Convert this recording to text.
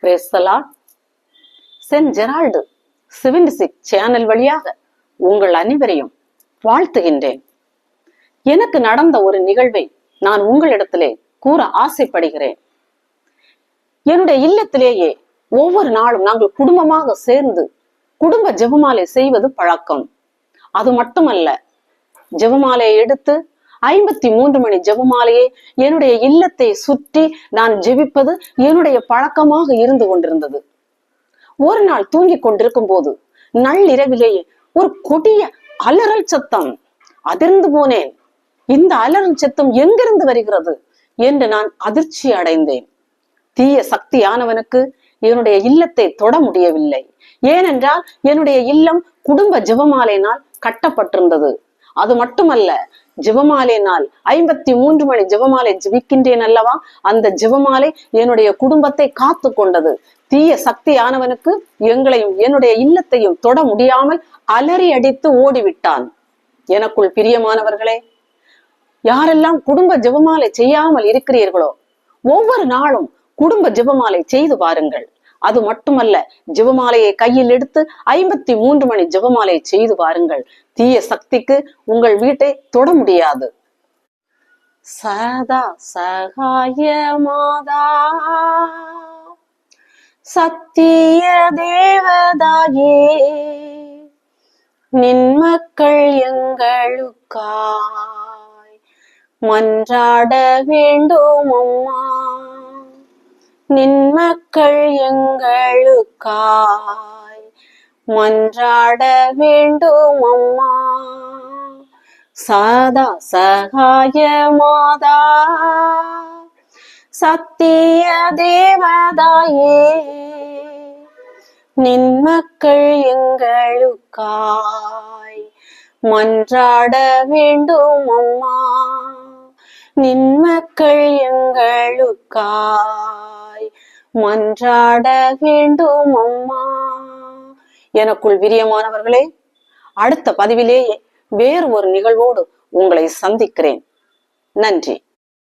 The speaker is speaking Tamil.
பேசலாம். சென்ட் ஜெரால்டு சிவிண்டிசிக் சேனல் வழியாக உங்கள் அனைவரையும் வாழ்த்துகின்றேன். எனக்கு நடந்த ஒரு நிகழ்வை நான் உங்களிடத்திலே கூற ஆசைப்படுகிறேன். என்னுடைய இல்லத்திலேயே ஒவ்வொரு நாளும் நாங்கள் குடும்பமாக சேர்ந்து குடும்ப ஜெபமாலை செய்வது பழக்கம். அது மட்டுமல்ல ஜெபமாலையை எடுத்து ஐம்பத்தி மூன்று மணி ஜெபமாலையை என்னுடைய இல்லத்தை சுற்றி நான் ஜெபிப்பது என்னுடைய பழக்கமாக இருந்து கொண்டிருந்தது. ஒரு நாள் தூங்கிக் கொண்டிருக்கும் போது நள்ளிரவிலேயே ஒரு கொடிய அலறல் சத்தம். அதிர்ந்து போனேன். இந்த அலறல் சத்தம் எங்கிருந்து வருகிறது? என்று நான் அதிர்ச்சி அடைந்தேன். தீய சக்தியானவனுக்கு என்னுடைய இல்லத்தை தொட முடியவில்லை. ஏனென்றால் என்னுடைய இல்லம் குடும்ப ஜெபமாலையினால் கட்டப்பட்டிருந்தது. அது மட்டுமல்ல ஜெபமாலையினால் ஐம்பத்தி மூன்று மணி ஜெபமாலை ஜெபிக்கின்றேன் அல்லவா? அந்த ஜெபமாலை என்னுடைய குடும்பத்தை காத்து கொண்டது தீய சக்தியானவனுக்கு எங்களையும் என்னுடைய இல்லத்தையும் தொட முடியாமல் அலறி அடித்து ஓடிவிட்டான். எனக்குள் பிரியமானவர்களே யாரெல்லாம் குடும்ப ஜெபமாலை செய்யாமல் இருக்கிறீர்களோ ஒவ்வொரு நாளும் குடும்ப ஜெபமாலை செய்து பாருங்கள். அது மட்டுமல்ல ஜெபமாலையை கையில் எடுத்து ஐம்பத்தி மூன்று மணி ஜெபமாலையை செய்து பாருங்கள் தீய சக்திக்கு உங்கள் வீட்டை தொட முடியாது. சதா சகாய மாதா. சத்திய தேவதாயே நின் மக்கள் எங்களுக்காய். மன்றாட வேண்டும் அம்மா நின் மக்கள் எங்களுக்காய் மன்றாட வேண்டும் அம்மா. சதா சகாய மாதா. சத்திய தேவதாயே. நின் மக்கள் எங்களுக்காய். மன்றாட வேண்டும் அம்மா. நின் மக்கள் எங்களுக்காய். மன்றாட வேண்டும் அம்மா. எனக்குள் விரியமானவர்களே அடுத்த பதிவிலேயே வேறு ஒரு நிகழ்வோடு உங்களை சந்திக்கிறேன். நன்றி.